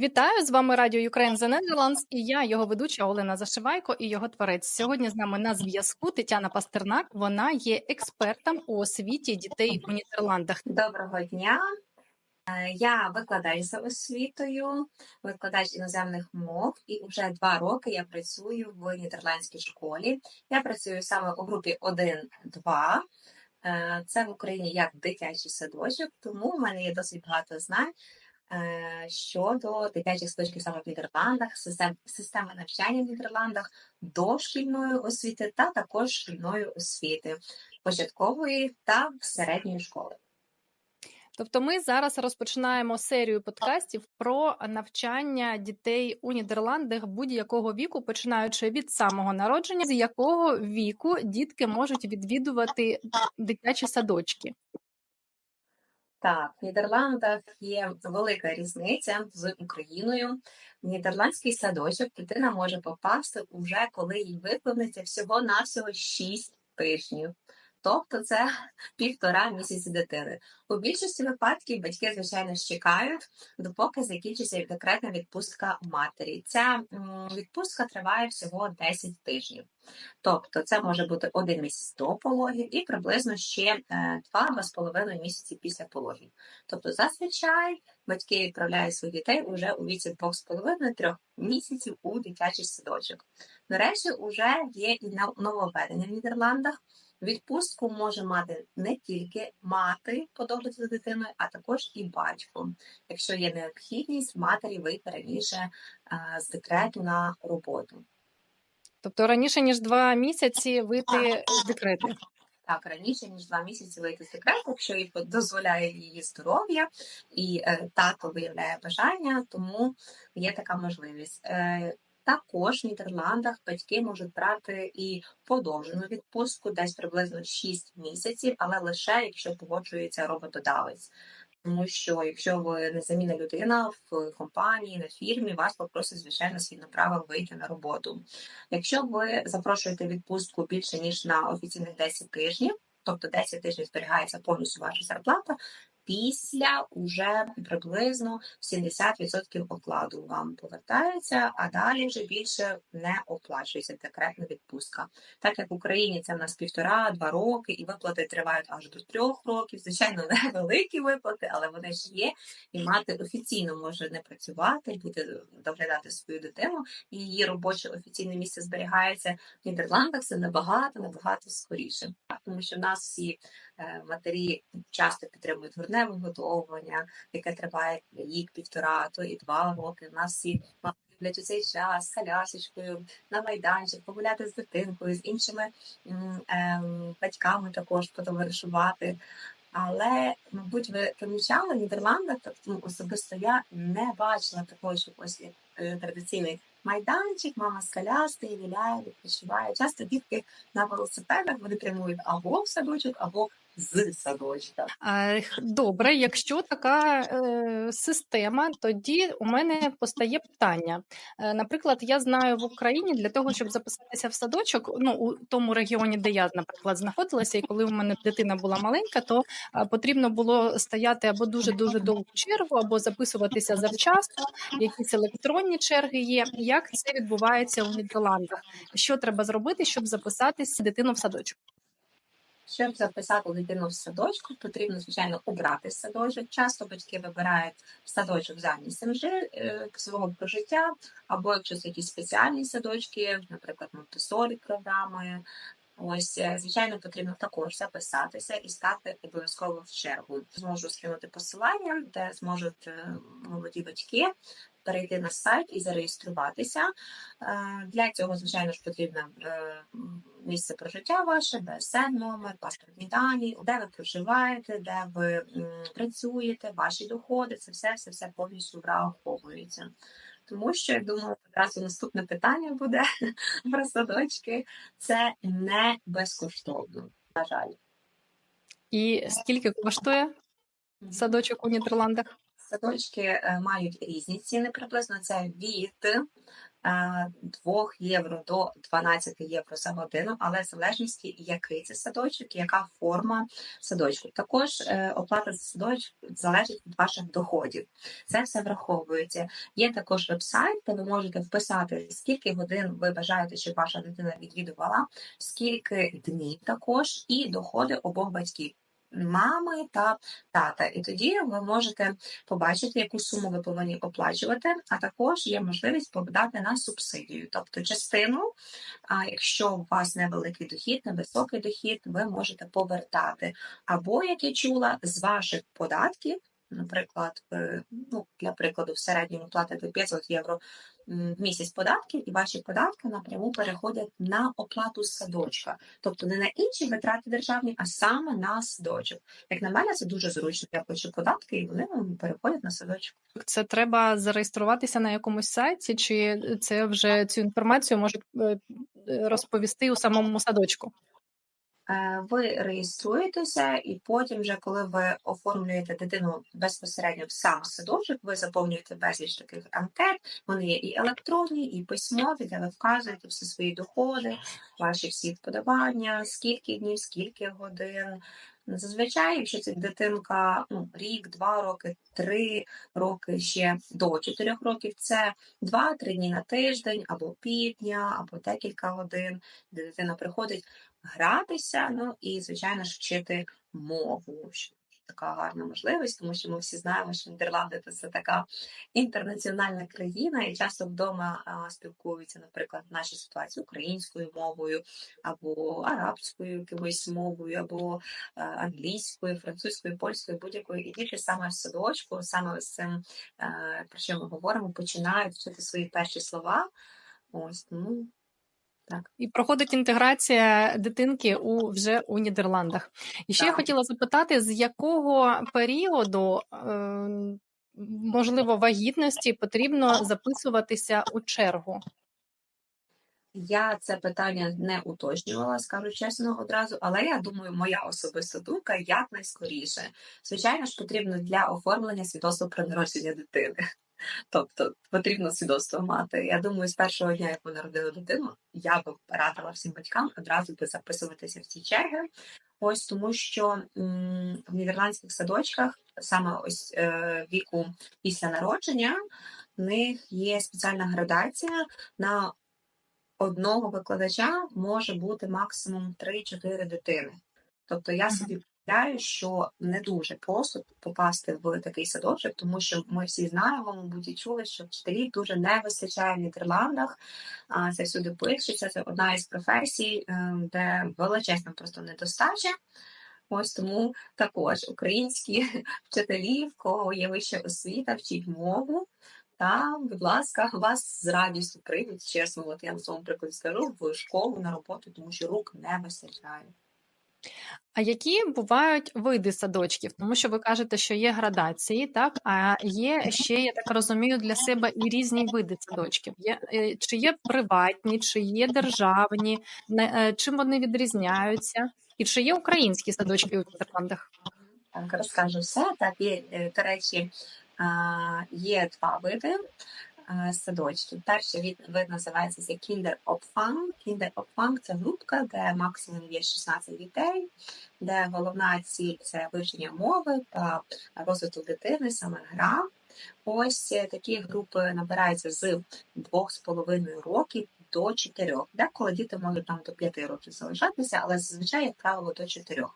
Вітаю з вами Радіо Ukraine The Netherlands і я, його ведуча Олена Зашивайко і його творець. Сьогодні з нами на зв'язку Тетяна Пастернак. Вона є експертом у освіті дітей у Нідерландах. Доброго дня. Е, Я викладач за освітою, викладач іноземних мов, і вже два роки я працюю в нідерландській школі. Я працюю саме у групі 1-2. Е, Це в Україні як дитячий садочок, тому в мене є досить багато знань щодо дитячих садочків саме в Нідерландах, систем, системи навчання в Нідерландах, дошкільної освіти та також шкільної освіти, початкової та середньої школи. Тобто, ми зараз розпочинаємо серію подкастів про навчання дітей у Нідерландах будь-якого віку, починаючи від самого народження, з якого віку дітки можуть відвідувати дитячі садочки. Так, в Нідерландах є велика різниця з Україною. Нідерландський садочок дитина може попасти уже коли їй виповниться всього-навсього 6 тижнів. Тобто це півтора місяці дитини. У більшості випадків батьки, звичайно, чекають, допоки закінчиться декретна відпустка матері. Ця відпустка триває всього 10 тижнів. Тобто це може бути один місяць до пологів і приблизно ще е, два-два з половиною місяці після пологів. Тобто, зазвичай батьки відправляють своїх дітей уже у віці двох з половиною трьох місяців у дитячий садочок. До речі, вже є і нововведення в Нідерландах. Відпустку може мати не тільки мати по догляду за дитиною, а також і батько, якщо є необхідність матері вийти раніше е, з декрету на роботу. Тобто раніше ніж два місяці вийти з декрету. Так, раніше ніж два місяці вийти з декрету, якщо їй дозволяє її здоров'я і е, тато виявляє бажання, тому є така можливість. Е, також в Нідерландах батьки можуть брати і подовжену відпустку, десь приблизно 6 місяців, але лише якщо погоджується роботодавець. Тому що якщо ви незамінна людина в компанії, на фірмі, вас попросить, звичайно, згідно правил вийти на роботу. Якщо ви запрошуєте відпустку більше ніж на офіційних 10 тижнів, тобто 10 тижнів зберігається повністю ваша зарплата, після уже приблизно 70% окладу вам повертається, а далі вже більше не оплачується декретна відпустка. Так як в Україні це в нас півтора-два роки, і виплати тривають аж до трьох років. Звичайно, невеликі виплати, але вони ж є. І мати офіційно може не працювати, бути доглядати свою дитину, і її робоче офіційне місце зберігається в Нідерландах. Це набагато набагато скоріше, тому що в нас всі матері часто підтримують грудне вигодовування, яке триває рік, півтора, то і два роки. У нас всі люблять у цей час з колясочкою на майданчик, погуляти з дитинкою, з іншими ем, батьками також потоваришувати. Але, мабуть, ви помічали в Нідерландах, тобто особисто я не бачила такого, що ось як е, традиційний майданчик, мама з коляски, гуляє, відпочиває. Часто дітки на велосипедах вони прямують або в садочок, або з садочка. Добре, якщо така е, система, тоді у мене постає питання. Е, Наприклад, я знаю в Україні для того, щоб записатися в садочок, ну у тому регіоні, де я, наприклад, знаходилася, і коли у мене дитина була маленька, то потрібно було стояти або дуже дуже довгу чергу, або записуватися завчасно. Якісь електронні черги є. Як це відбувається у Нідерландах? Що треба зробити, щоб записатись дитину в садочок? Щоб записати дитину в садочку, потрібно, звичайно, обрати садочок. Часто батьки вибирають садочок за місцем свого прожиття, або якщо це якісь спеціальні садочки, наприклад, Монтесорі програми. Ось, е, звичайно, потрібно також записатися і стати обов'язково в чергу. Зможу скинути посилання, де зможуть е, молоді батьки перейти на сайт і зареєструватися. Е, Для цього, звичайно ж, потрібно е, місце прожиття ваше, БСН номер, паспортні дані, де ви проживаєте, де ви працюєте, ваші доходи, це все, все, все повністю враховується. Тому що я думаю, якраз і наступне питання буде про садочки. Це не безкоштовно, на жаль. І скільки коштує садочок у Нідерландах? Садочки е, мають різні ціни приблизно. Це від е, 2 євро до 12 євро за годину, але в залежності, який це садочок, яка форма садочку. Також е, оплата за садочок залежить від ваших доходів. Це все враховується. Є також веб-сайт, де ви можете вписати, скільки годин ви бажаєте, щоб ваша дитина відвідувала, скільки днів також, і доходи обох батьків. Мами та тата, і тоді ви можете побачити, яку суму ви повинні оплачувати, а також є можливість подати на субсидію. Тобто частину, а якщо у вас невеликий дохід, невисокий дохід, ви можете повертати. Або, як я чула, з ваших податків, наприклад, ну, для прикладу, в середньому платите 500 євро в місяць податків, і ваші податки напряму переходять на оплату садочка, тобто не на інші витрати державні, а саме на садочок. Як на мене, це дуже зручно. Я плачу податки, і вони переходять на садочок. Це треба зареєструватися на якомусь сайті, чи це вже цю інформацію можуть е, розповісти у самому садочку? Е, Ви реєструєтеся, і потім, вже коли ви оформлюєте дитину безпосередньо в сам садочок, ви заповнюєте безліч таких анкет. Вони є і електронні, і письмові, де ви вказуєте всі свої доходи, ваші всі вподобання, скільки днів, скільки годин. Зазвичай, якщо це дитинка ну, рік, два роки, три роки ще до чотирьох років, це два-три дні на тиждень, або півдня, або декілька годин, де дитина приходить гратися, ну і, звичайно ж, вчити мову. Така гарна можливість, тому що ми всі знаємо, що Нідерланди це така інтернаціональна країна, і часто вдома а, спілкуються, наприклад, в нашій ситуації українською мовою, або арабською якоюсь мовою, або а, англійською, французькою, польською, будь-якою. І діти саме в садочку, саме з цим, е, про що ми говоримо, починають вчити свої перші слова. Ось тому так. І проходить інтеграція дитинки у вже у Нідерландах. І ще я хотіла запитати, з якого періоду, е, можливо, вагітності потрібно записуватися у чергу? Я це питання не уточнювала, скажу чесно одразу, але я думаю, моя особиста думка якнайскоріше. Звичайно ж, потрібно для оформлення свідоцтва про народження дитини. Тобто потрібно свідоцтво мати. Я думаю, з першого дня, як ви народили дитину, я би радила всім батькам одразу би записуватися в ці черги. Ось тому, що м, в нідерландських садочках саме ось е, віку після народження в них є спеціальна градація на одного викладача може бути максимум 3-4 дитини. Тобто я собі що не дуже просто попасти в такий садочок, тому що ми всі знаємо, мабуть, і чули, що вчителів дуже не вистачає в Нідерландах. Це всюди пишеться. Це одна із професій, е, де величезна просто недостача. Ось тому також українські вчителі, в кого є вища освіта, вчіть мову. Та, будь ласка, вас з радістю приймуть, чесно, от я на своєму прикладі скажу, в школу на роботу, тому що рук не вистачає. А які бувають види садочків? Тому що ви кажете, що є градації, так? А є ще, я так розумію, для себе і різні види садочків. Є, е, чи є приватні, чи є державні, е, чим вони відрізняються? І чи є українські садочки у Нідерландах? Так, розкажу все. Так, є, е, до речі, є два види садочків. Перший від, вид називається це Kinderopvang. Kinderopvang – це групка, де максимум є 16 дітей, де головна ціль це вивчення мови та розвиток дитини, саме гра. Ось е, такі групи набираються з 2,5 років до 4. Деколи діти можуть там до 5 років залишатися, але зазвичай, як правило, до 4.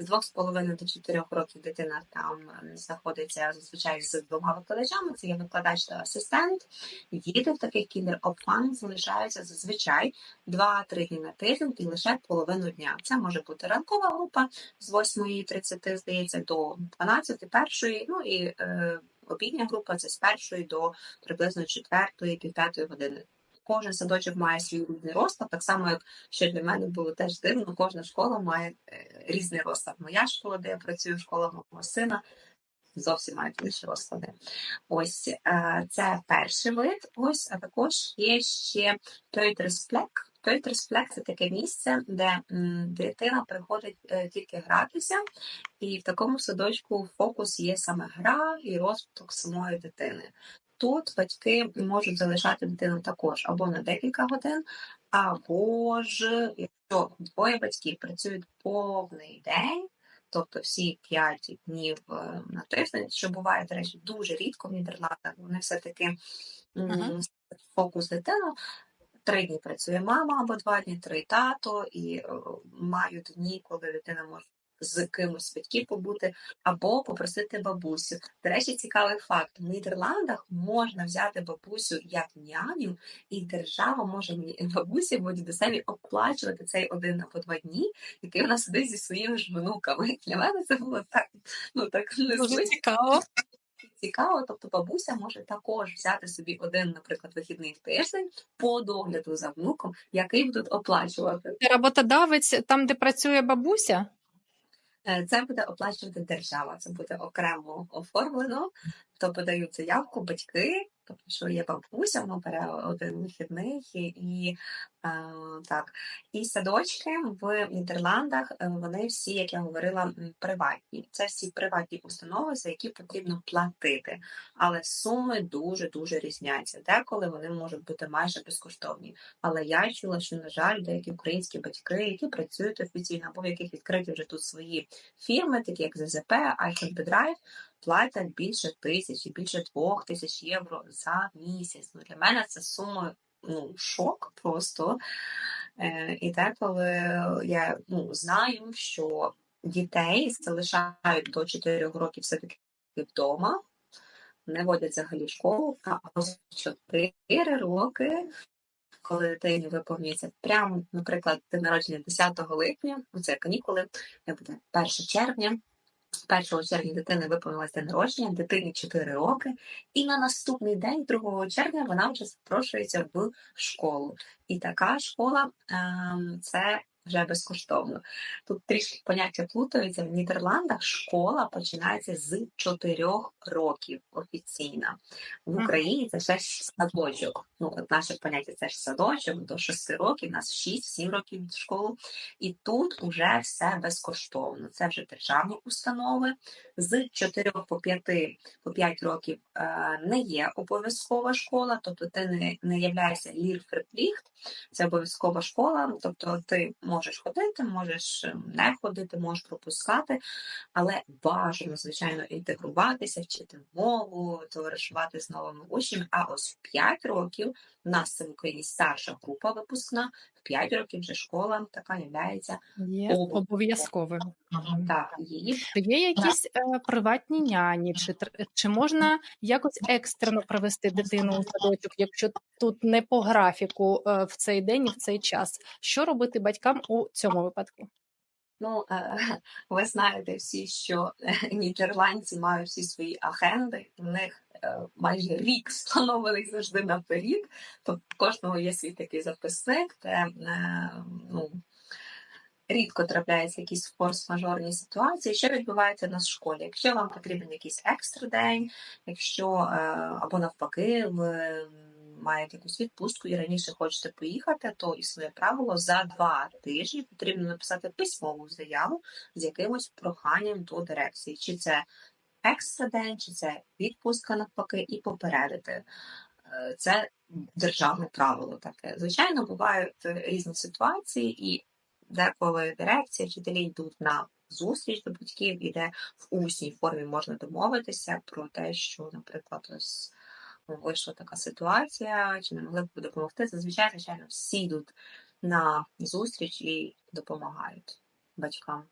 З 2,5 до 4 років дитина там знаходиться зазвичай з двома викладачами. Це є викладач та асистент. Діти в таких кіндер-опфан залишаються зазвичай 2-3 дні на тиждень і лише половину дня. Це може бути ранкова група з 8.30, здається, до 12 першої. Ну і е, обідня група це з першої до приблизно 4 5 години. Кожен садочок має свій різний розклад, так само як що для мене було теж дивно. Кожна школа має е, різний розклад. Моя школа, де я працюю, школа мого сина, зовсім мають інші розклади. Ось е, це перший вид. Ось, а також є ще той Тойтерсплек. Тойтерсплек це таке місце, де дитина приходить е, тільки гратися, і в такому садочку фокус є саме гра і розвиток самої дитини. тут батьки можуть залишати дитину також або на декілька годин, або ж якщо двоє батьків працюють повний день, тобто всі 5 днів е, на тиждень, що буває, до речі, дуже рідко в Нідерландах, вони все-таки Мгм. фокус дитину. Три дні працює мама або два дні, три тато, і е, мають дні, коли дитина може з кимось з батьків побути, або попросити бабусю. До речі, цікавий факт: в Нідерландах можна взяти бабусю як няню, і держава може бабусі або дідусеві оплачувати цей один або два дні, який вона сидить зі своїми ж внуками. Для мене це було так, ну так незвично цікаво. Цікаво, тобто бабуся може також взяти собі один, наприклад, вихідний тиждень по догляду за внуком, який будуть оплачувати. Роботодавець там, де працює бабуся. Е, Це буде оплачувати держава, це буде окремо оформлено. То подають заявку батьки, тобто, що є бабуся, вона бере один вихідний і, так. І садочки в Нідерландах е, вони всі, як я говорила, приватні. Це всі приватні установи, за які потрібно платити. Але суми дуже дуже різняться. Деколи вони можуть бути майже безкоштовні. Але я чула, що на жаль, деякі українські батьки, які працюють офіційно, або в яких відкриті вже тут свої фірми, такі як ЗЗП, Айхенбедрайв, платять більше тисячі, більше двох тисяч євро за місяць. Ну для мене це сума ну шок просто. Е, і деколи я ну, знаю, що дітей залишають до 4 років все-таки вдома, не водять взагалі школу, а ось 4 роки коли дитині виповнюється прямо, наприклад, день народження 10 липня, ну, це канікули, як буде 1 червня. 1 червня дитини виповнилося народження, дитині 4 роки, і на наступний день, 2 червня, вона вже запрошується в школу. І така школа ем, це вже безкоштовно. Тут трішки поняття плутаються. В Нідерландах школа починається з 4 років офіційно. В Україні це ще ж садочок. Ну, от наше поняття це ж садочок до 6 років, у нас 6-7 років в школу. І тут уже все безкоштовно. Це вже державні установи. З 4 по 5, по 5 років е, не є обов'язкова школа, тобто ти не, не являєшся лірферпліхт, це обов'язкова школа, тобто ти можеш ходити, можеш е, не ходити, можеш пропускати, але бажано, звичайно, інтегруватися, вчити мову, товаришувати з новими учнями. А ось в 5 років в нас це в Україні старша група випускна, 5 років вже школа така являється Є обов'язковим. так, її є якісь е, приватні няні, чи, чи можна якось екстрено привести дитину у садочок, якщо тут не по графіку е, в цей день і в цей час? Що робити батькам у цьому випадку? Ну, е, ви знаєте всі, що нідерландці мають всі свої агенди, в них майже рік встановлений завжди наперед. Тобто в кожного є свій такий записник, де е, ну, рідко трапляються якісь форс-мажорні ситуації. Що відбувається в школі? Якщо вам потрібен якийсь екстра день, якщо е, або навпаки, ви маєте якусь відпустку і раніше хочете поїхати, то існує правило за два тижні потрібно написати письмову заяву з якимось проханням до дирекції. Чи це екстра день, чи це відпустка навпаки, і попередити. Е, Це державне правило таке. Звичайно, бувають е, різні ситуації, і деколи дирекція, вчителі йдуть на зустріч до батьків, і де в усній формі можна домовитися про те, що, наприклад, ось ну, вийшла така ситуація, чи не могли б допомогти. Зазвичай, звичайно, всі йдуть на зустріч і допомагають батькам.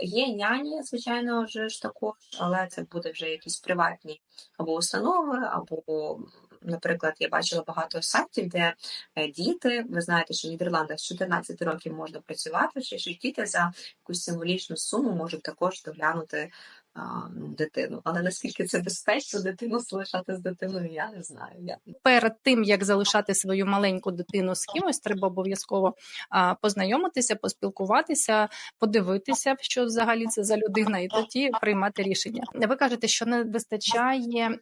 Є няні, звичайно, вже ж також, але це буде вже якісь приватні або установи, або, наприклад, я бачила багато сайтів, де е, діти, ви знаєте, що в Нідерландах з 14 років можна працювати, що діти за якусь символічну суму можуть також доглянути ну, дитину. Але наскільки це безпечно дитину залишати з дитиною, я не знаю. Я Перед тим як залишати свою маленьку дитину з кимось, треба обов'язково познайомитися, поспілкуватися, подивитися, що взагалі це за людина, і тоді приймати рішення. Ви кажете, що не вистачає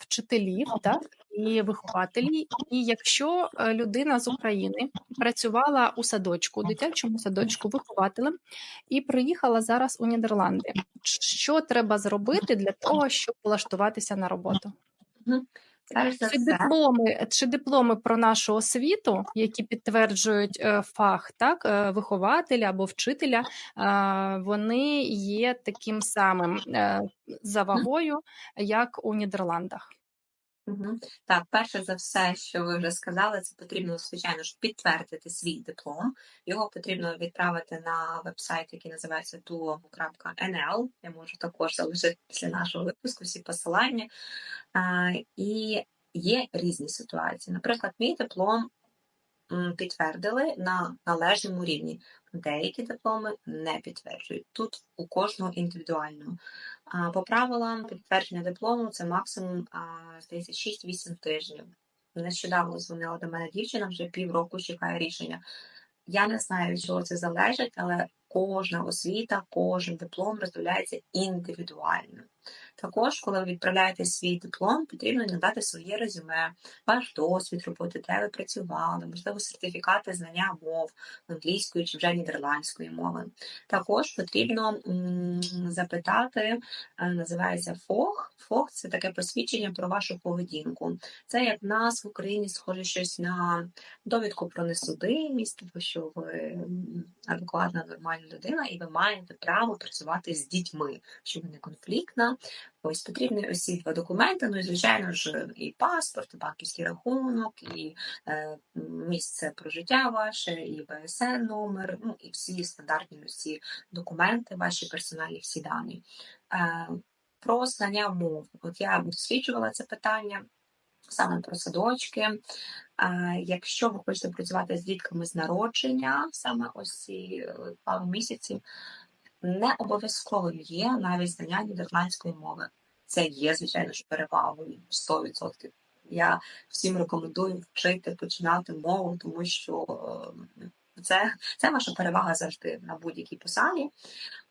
вчителів, так і вихователів. І якщо е, людина з України працювала у садочку, дитячому садочку вихователем, і приїхала зараз у Нідерланди, що треба зробити для того, щоб влаштуватися на роботу? Чи дипломи, чи дипломи про нашу освіту, які підтверджують е, фах, так, е, вихователя або вчителя, вони є таким самим е, за вагою, як у Нідерландах. Мгм. Так, перше за все, що ви вже сказали, це потрібно, звичайно ж, підтвердити свій диплом. Його потрібно відправити на веб-сайт, який називається duo.nl. Я можу також залишити після нашого випуску всі посилання. А, і є різні ситуації. Наприклад, мій диплом підтвердили на належному рівні. Деякі дипломи не підтверджують. Тут у кожного індивідуально. По правилам підтвердження диплому це максимум а, здається 6-8 тижнів. Нещодавно дзвонила до мене дівчина, вже півроку чекає рішення. Я не знаю, від чого це залежить, але кожна освіта, кожен диплом розробляється індивідуально. Також, коли ви відправляєте свій диплом, потрібно надати своє резюме, ваш досвід роботи, де ви працювали, можливо, сертифікати знання мов англійської чи вже нідерландської мови. Також потрібно запитати, е, називається ФОГ. ФОГ це таке посвідчення про вашу поведінку. Це як в нас в Україні схоже щось на довідку про несудимість, тому що ви адекватна, нормальна людина, і ви маєте право працювати з дітьми, що не конфліктна. Ось потрібні ці два документи. Ну і звичайно ж, і паспорт, і банківський рахунок, і е, місце прожиття ваше, і ВСН номер, ну і всі стандартні ці документи, ваші персональні всі дані. Е, про знання мов. От я досліджувала це питання саме про садочки. Якщо ви хочете працювати з дітками з народження, саме ось ці е, пару місяців, не обов'язково є навіть знання нідерландської мови. Це є, звичайно ж, перевагою 100%. Я всім рекомендую вчити починати мову, тому що е, це, це ваша перевага завжди на будь-якій посаді.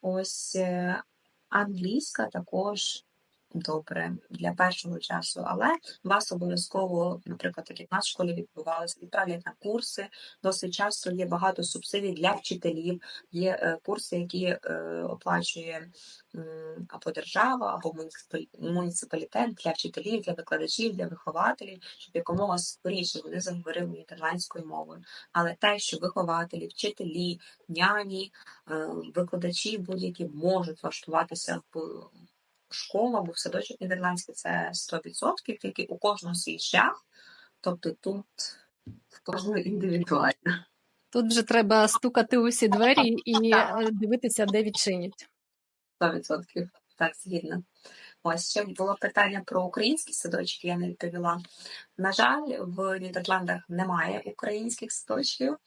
Ось е, англійська також добре для першого часу, але вас обов'язково, наприклад, як в нас в школі відбувалося, відправлять на курси. Досить часто є багато субсидій для вчителів, є е, курси, які е, оплачує або держава, або муніципалі- муніципалітет для вчителів, для викладачів, для вихователів, щоб якомога скоріше вони заговорили нідерландською мовою. Але те, що вихователі, вчителі, няні, е, викладачі будь-які можуть влаштуватися в школу або в садочок нідерландський, це 100%, тільки у кожного свій шлях. Тобто тут в кожного індивідуально. Тут вже треба стукати у всі двері і е, дивитися, де відчинять. 100%. Так, згідно. Ось ще було питання про українські садочки, я не відповіла. На жаль, в Нідерландах немає українських садочків.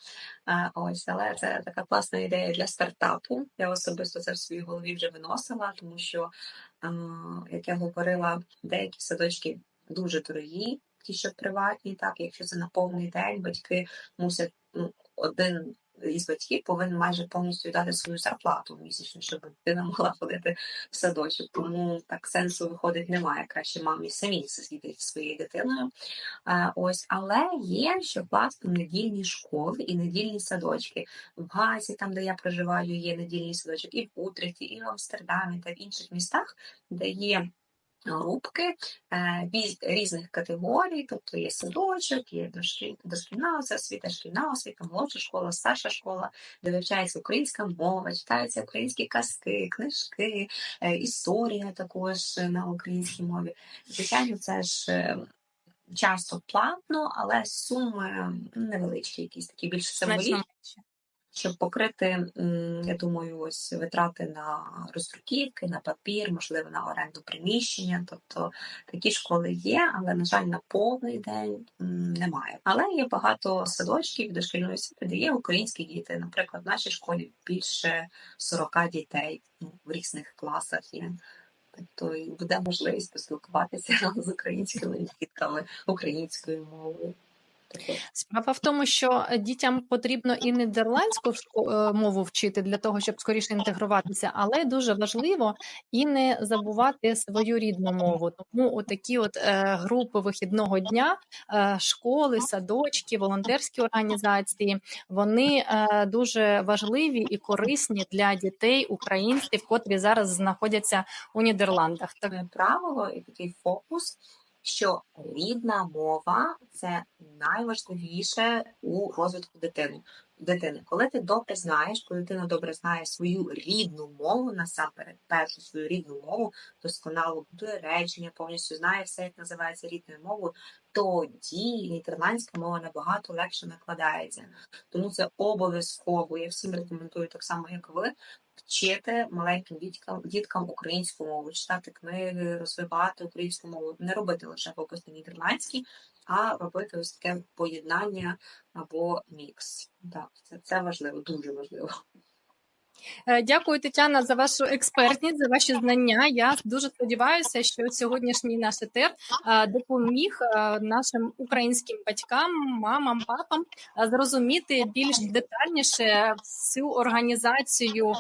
Ось, але це така класна ідея для стартапу. Я особисто це в своїй голові вже виносила, тому що, як я говорила, деякі садочки дуже дорогі, ті, що приватні, так, якщо це на повний день, батьки мусять ну, один із батьків повинен майже повністю дати свою зарплату місячну, щоб дитина могла ходити в садочок. Тому так сенсу виходить немає. Краще мамі самі зі своєю дитиною. Ось, але є ще власне недільні школи і недільні садочки. В Газі, там де я проживаю, є недільний садочок, і в Утрехті, і в Амстердамі та в інших містах, де є. Групки е, різних категорій, тобто є садочок, є дошкіль- дошкільна освіта, шкільна освіта, молодша школа, старша школа, де вивчається українська мова, читаються українські казки, книжки, е, історія також на українській мові. Звичайно, це ж е, часто платно, але суми невеличкі, якісь такі більш символічні щоб покрити, я думаю, ось витрати на роздруківки, на папір, можливо, на оренду приміщення. Тобто такі школи є, але, на жаль, на повний день немає. Але є багато садочків дошкільної освіти, де є українські діти. Наприклад, в нашій школі більше 40 дітей ну, в різних класах є. Тобто і буде можливість поспілкуватися з українськими дітками українською мовою. Справа в тому, що дітям потрібно і нідерландську е, мову вчити для того, щоб скоріше інтегруватися, але дуже важливо і не забувати свою рідну мову. Тому отакі от е, групи вихідного дня, е, школи, садочки, волонтерські організації, вони дуже важливі і корисні для дітей українців, котрі зараз знаходяться у Нідерландах. Так правило і такий фокус, що рідна мова це найважливіше у розвитку дитини. Дитини, коли ти добре знаєш, коли дитина добре знає свою рідну мову, насамперед, першу свою рідну мову, досконало будує речення, повністю знає все, як називається рідною мовою, тоді нідерландська мова набагато легше накладається. Тому це обов'язково. Я всім рекомендую так само, як ви, вчити маленьким діткам, діткам українську мову, читати книги, розвивати українську мову, не робити лише фокус на нідерландській, а робити ось таке поєднання або мікс. Так, це, це важливо, дуже важливо. Е, Дякую, Тетяна, за вашу експертність, за ваші знання. Я дуже сподіваюся, що сьогоднішній наш етер е, допоміг е, нашим українським батькам, мамам, папам зрозуміти більш детальніше всю організацію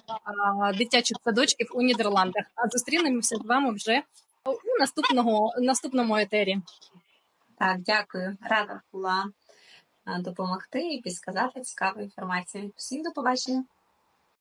дитячих садочків у Нідерландах. А зустрінемося з вами вже у наступного наступному етері. Так, дякую. Рада була допомогти і підсказати цікаву інформацію. Всім до побачення.